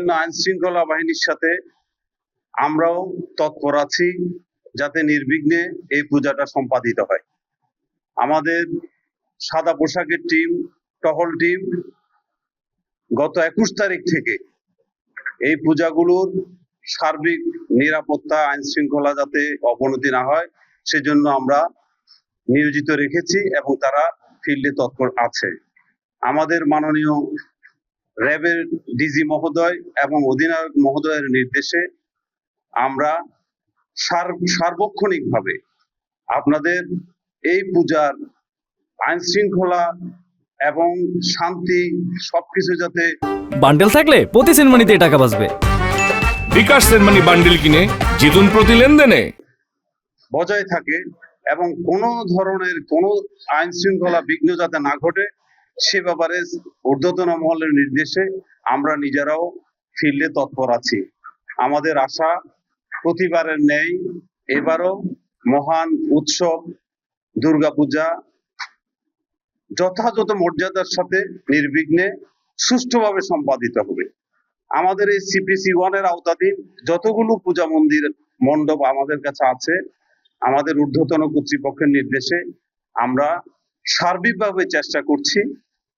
অন্যান্য আইন শৃঙ্খলা বাহিনীর সাথে আমরাও তৎপর আছি যাতে নির্বিঘ্নে এই পূজাটা সম্পাদিত হয়। আমাদের সাদা পোশাকের টিম টহল টিম গত একুশ তারিখ থেকে এই পূজাগুলোর সার্বিক নিরাপত্তা আইন শৃঙ্খলা যাতে অবনতি না হয়, সেজন্য আমরা নিয়োজিত রেখেছি এবং তারা ফিল্ডে তৎপর আছে। আমাদের মাননীয় র্যাবের ডিজি মহোদয় এবং অধিনায়ক মহোদয়ের নির্দেশে আমরা সার- সার্বক্ষণিকভাবে আপনাদের এই পূজার আইন শৃঙ্খলা এবং শান্তি সবকিছু যাতে বান্ডেল থাকলে প্রতি সেনমানিতে টাকা বাঁচবে। বিকাশ সেনমানি বান্ডিল কিনে জিতুন প্রতি লেনদেনে। বজায় থাকে এবং কোনো ধরনের কোনো আইন শৃঙ্খলা বিঘ্ন যাতে না ঘটে সে ব্যাপারে ঊর্ধ্বতন মহলের নির্দেশে আমরা নিজেরাও ফিল্ডে তৎপর আছি। আমাদের আশা প্রতিবারের ন্যায় এবারও মহান উৎসব দুর্গাপূজা যথাযথ মর্যাদার সাথে নির্বিঘ্নে সুষ্ঠুভাবে সম্পাদিত হবে। আমাদের এই সিপিসি ওয়ানের আওতাধীন যতগুলো পূজা মন্দির মণ্ডপ আমাদের কাছে আছে, আমাদের ঊর্ধ্বতন কর্তৃপক্ষের নির্দেশে আমরা সার্বিকভাবে চেষ্টা করছি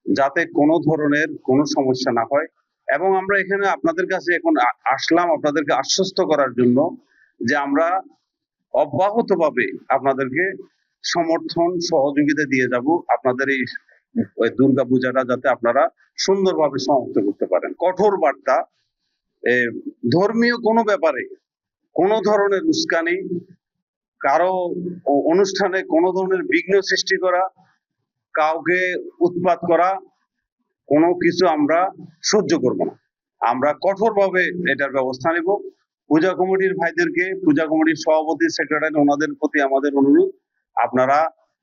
যাতে কোনো ধরনের কোনো সমস্যা না হয়। এবং আমরা এখানে আপনাদের কাছে এখন আসলাম আপনাদেরকে আশ্বস্ত করার জন্য যে আমরা অব্যাহতভাবে আপনাদেরকে সমর্থন, সহযোগিতা দিয়ে যাব। আপনাদের এই দুর্গা পূজাটা যাতে আপনারা সুন্দরভাবে সমাপ্ত করতে পারেন। কঠোর বার্তা। ধর্মীয় কোনো ব্যাপারে কোনো ধরনের উস্কানি, কারও অনুষ্ঠানে কোনো ধরনের বিঘ্ন সৃষ্টি করা কাউকে উৎপাত করা কোনো কিছু আমরা সহ্য করব না। আমরা কঠোরভাবে এটার ব্যবস্থা নেব। পূজা কমিটির ভাইদেরকে, পূজা কমিটির সভাপতি সেক্রেটারি ওনাদের প্রতি আমাদের অনুরোধ। আপনারা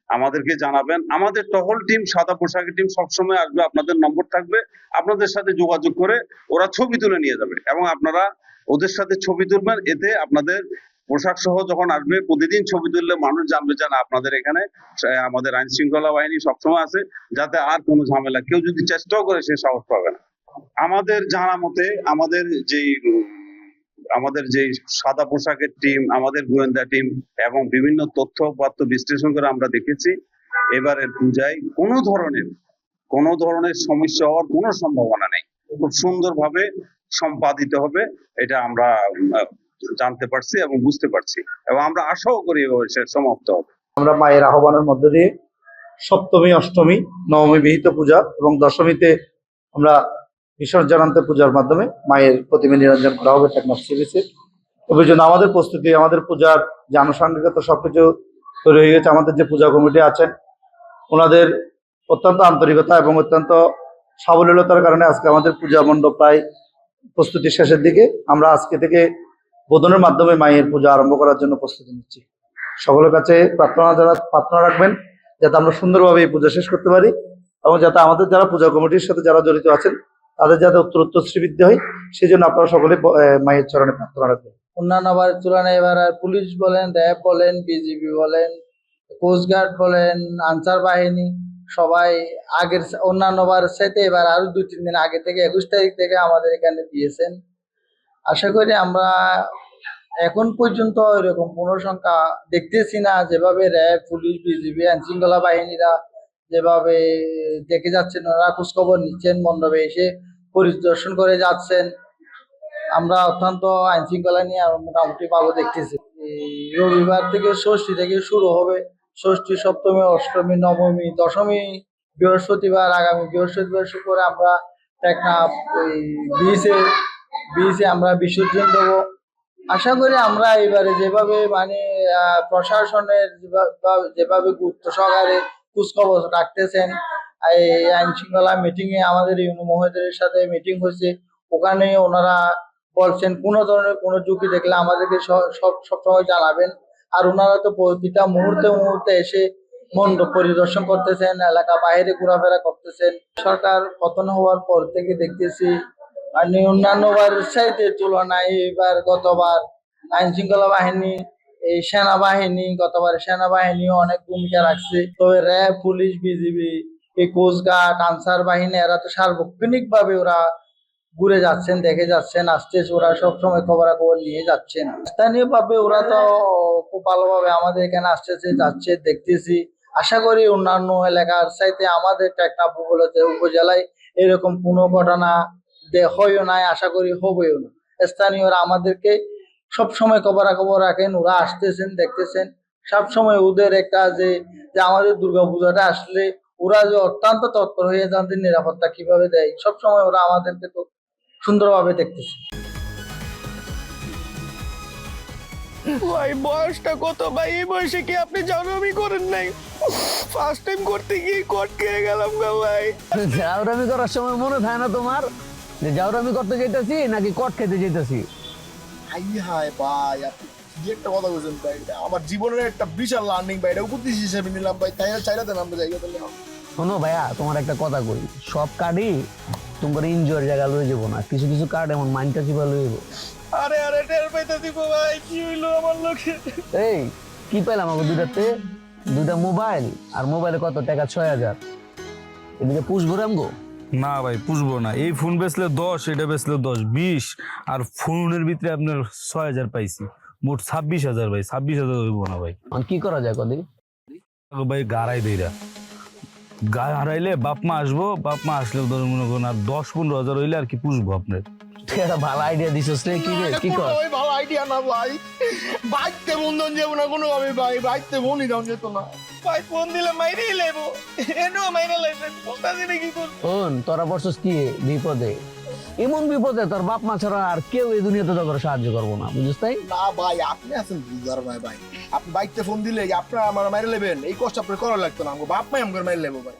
আমাদেরকে জানাবেন। আমাদের টহল টিম সাদা পোশাকের টিম সবসময় আসবে। আপনাদের নম্বর থাকবে। আপনাদের সাথে যোগাযোগ করে ওরা ছবি তুলে নিয়ে যাবে। এবং আপনারা ওদের সাথে ছবি তুলবেন। এতে আপনাদের পোশাক সহ যখন আসবে প্রতিদিন ছবি তুললে মানুষ জানবে যে না আপনাদের এখানে আমাদের আইন শৃঙ্খলা বাহিনী সবসময় আছে যাতে আর কোনো ঝামেলা কেউ যদি চেষ্টাও করে সে সাহস পাবে না। আমাদের জানা মতে আমাদের উম, আমাদের যে সাদা পোশাকের টিম আমাদের গোয়েন্দা টিম এবং বিভিন্ন তথ্য পাত্র বিশ্লেষণ করে আমরা দেখেছি এবারের পূজায় কোনো ধরনের কোনো ধরনের সমস্যা হওয়ার কোনো সম্ভাবনা নেই। খুব সুন্দরভাবে সম্পাদিত হবে এটা আমরা জানতে পারছি এবং বুঝতে পারছি এবং আমরা আশাও করি সমাপ্ত হবে। আমরা মায়ের আহ্বানের মধ্য দিয়ে সপ্তমী, অষ্টমী, নবমী বিহিত পূজা এবং দশমীতে আমরা বিসর্জনান্ত পূজার মাধ্যমে মায়ের প্রতিমা নিরঞ্জন করা হবে টেকনাফ সিরিজে তবে জন্য আমাদের প্রস্তুতি, আমাদের পূজার যে আনুষঙ্গিকতা সবকিছু তৈরি হয়ে গেছে, আমাদের যে পূজা কমিটি আছেন, ওনাদের অত্যন্ত আন্তরিকতা এবং অত্যন্ত সাবলীলতার কারণে আজকে আমাদের পূজা মণ্ডপ প্রায় প্রস্তুতির শেষের দিকে। আমরা আজকে থেকে বোধনের মাধ্যমে মায়ের পূজা আরম্ভ করার জন্য প্রস্তুতি নিচ্ছি। সকলের কাছে প্রার্থনা যারা প্রার্থনা রাখবেন, যাতে আমরা সুন্দরভাবে এই পূজা শেষ করতে পারি এবং যাতে আমাদের যারা পূজা কমিটির সাথে যারা জড়িত আছেন, তাদের যাতে উত্তর উত্তর শ্রীবৃদ্ধি হয়। সেই জন্য আপনারা সকলে মায়ের চরণে প্রার্থনা রাখবেন। অন্যান্য বার তুলনায় এবার আর পুলিশ বলেন, র্যাব বলেন, বিজিবি বলেন কোস্টগার্ড বলেন, আনসার বাহিনী, সবাই আগের অন্যান্য বার সাথে এবার আরও দুই তিন দিন আগে থেকে একুশ তারিখ থেকে আমাদের এখানে দিয়েছেন। আশা করি আমরা এখন পর্যন্ত এরকম কোনো সংখ্যা দেখতেছি না, যেভাবে র্যাব, পুলিশ, বিজিবি আইন শৃঙ্খলা বাহিনীরা যেভাবে দেখে যাচ্ছেন ওরা খোঁজখবর নিচ্ছেন, মণ্ডপে এসে পরিদর্শন করে যাচ্ছেন। আমরা অত্যন্ত আইন শৃঙ্খলা নিয়ে মোটামুটি ভালো দেখতেছি। রবিবার থেকে ষষ্ঠী থেকে শুরু হবে। ষষ্ঠী, সপ্তমী, অষ্টমী, নবমী, দশমী, বৃহস্পতিবার, আগামী বৃহস্পতিবার শুক্র আমরা টেকনাফ এই বিচে বিচে আমরা বিসর্জন দেবো। আশা করি আমরা এবারে যেভাবে মানে প্রশাসনের যেভাবে গুরুত্ব সহকারে খোঁজখবর রাখতেছেন এই আইন শৃঙ্খলা মিটিং এ আমাদের ইউনো মহোদয়ের সাথে মিটিং হয়েছে, ওখানে ওনারা বলছেন কোনো ধরনের কোনো ঝুঁকি দেখলে আমাদেরকে সব, সবসময় জানাবেন। আর ওনারা তো প্রতিটা মুহূর্তে মুহূর্তে এসে মণ্ডপ পরিদর্শন করতেছেন, এলাকা বাইরে ঘোরাফেরা করতেছেন। সরকার পতন হওয়ার পর থেকে দেখতেছি মানে অন্যান্য বার চাইতে তুলনায় এবার গতবার আইন শৃঙ্খলা বাহিনী, এই সেনাবাহিনী, গতবার সেনাবাহিনীও অনেক ভূমিকা রাখছে। তবে র্যাব, পুলিশ, বিজিবি, এই কোস্টগার্ড আনসার বাহিনী, এরা তো সার্বক্ষণিক ভাবে ওরা ঘুরে যাচ্ছেন, দেখে যাচ্ছেন, আসতেছে, ওরা সবসময় খবরাখবর নিয়ে যাচ্ছেন। স্থানীয় ভাবে ওরা তো খুব ভালোভাবে আমাদের এখানে আসতেছে, যাচ্ছে, দেখতেছি। আশা করি অন্যান্য এলাকার চাইতে আমাদের উপজেলাতে উপজেলায় এরকম কোনো ঘটনা হয়ও নাই আশা করি হবেও না। স্থানীয়রা আমাদেরকে সবসময় খবরাখবর রাখেন ওরা আসতেছেন দেখতেছেন। সবসময় ওদের একটা যে যে আমাদের দুর্গাপূজাটা আসলে ওরা যে অত্যন্ত তৎপর হয়ে যান নিরাপত্তা কীভাবে দেয় সবসময় ওরা আমাদেরকে তো সুন্দরভাবে দেখতেছে। ভাই বয়সটা কত ভাই? এই বয়সে কি আপনি জানামি করেন নাই? ফার্স্ট টাইম করতে গিয়ে কট খেয়ে গেলাম গা ভাই। করার সময় মনে থাকে না তোমার? যে জাউরামি করতে যেতেছি নাকি কট খেতে যেতেছি হাই হাই ভাই আপনি কি একটা কথা বলছেন ভাই? আমার জীবনের একটা বিশাল লার্নিং ভাই এটা উপদেশ হিসেবে নিলাম ভাই তাই চাইলাতে নামতে জায়গা তাহলে। শোনো ভাইয়া তোমার একটা কথা কই সব কার্ডই তোমার ইনজয়ের জায়গা লয়ে যাব না কিছু কিছু কার্ড এমন মাইন্ডটা চিপা লয়ে যাব। আরে আরে টের পাইতে দিব ভাই কি হইল আমার লোকে এই কি পেলাম আমাকে দুইটাতে? দুইটা মোবাইল আর মোবাইলে কত? টাকা ছয় হাজার। এদিকে পুষবো রামগো না ভাই পুষবো না। এই ফোন বেচলে দশ এটা বেচলে দশ বিশ আর ফোনের ভিতরে আপনার ছয় হাজার পাইছি। মোট ছাব্বিশ হাজার ভাই ছাব্বিশ হাজার হইব না ভাই। এখন কি করা যায় কদি ভাই গাড়াই দেইরা। গা হারাইলে বাপ মা আসব বাপ মা আসলে ধরুন মনে করুন আর দশ পনেরো হাজার হইলে আর কি পুষবো আপনার। একটা ভালো আইডিয়া দিছিস রে কি রে কি কর? ভালো আইডিয়া না ভাই। বাইকতে বন্ধন যাব না কোনো ভাবে ভাই বাইকতে ফোনই দাম যেত না। ভাই ফোন দিলে মাইরেই লেবো এনেও মাইরে লাইছে বলতাছি না কি করব? শোন তোরা বসছিস কি বিপদে? এমন বিপদে তোর বাপ মা ছাড়া আর কেউ এই দুনিয়াতে তোর সাহায্য করব না বুঝিস তাই? না ভাই আপনি আছেন বুঝার ভাই ভাই। আপনি বাইকতে ফোন দিলে আপনার আমার মাইরে নেবেন এই কষ্ট আপনার করা লাগতো না আমাকে বাপ মাই আমার মাইরে লেবো ভাই।